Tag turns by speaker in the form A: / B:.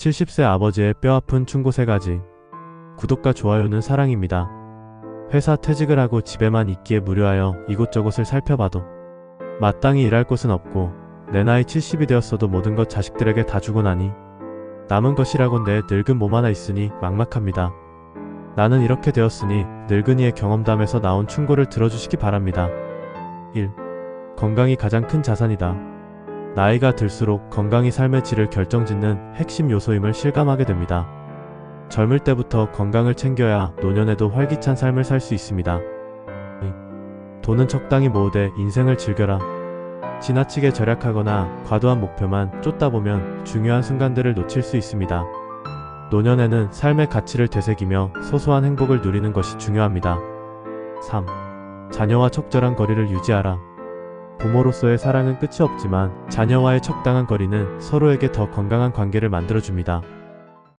A: 70세 아버지의 뼈아픈 충고 세 가지. 구독과 좋아요는 사랑입니다. 회사 퇴직을 하고 집에만 있기에 무료하여 이곳저곳을 살펴봐도 마땅히 일할 곳은 없고 내 나이 70이 되었어도 모든 것 자식들에게 다 주고 나니 남은 것이라곤 내 늙은 몸 하나 있으니 막막합니다. 나는 이렇게 되었으니 늙은이의 경험담에서 나온 충고를 들어주시기 바랍니다. 1. 건강이 가장 큰 자산이다. 나이가 들수록 건강이 삶의 질을 결정짓는 핵심 요소임을 실감하게 됩니다. 젊을 때부터 건강을 챙겨야 노년에도 활기찬 삶을 살 수 있습니다. 이, 돈은 적당히 모으되 인생을 즐겨라. 지나치게 절약하거나 과도한 목표만 쫓다 보면 중요한 순간들을 놓칠 수 있습니다. 노년에는 삶의 가치를 되새기며 소소한 행복을 누리는 것이 중요합니다. 3. 자녀와 적절한 거리를 유지하라. 부모로서의 사랑은 끝이 없지만 자녀와의 적당한 거리는 서로에게 더 건강한 관계를 만들어줍니다.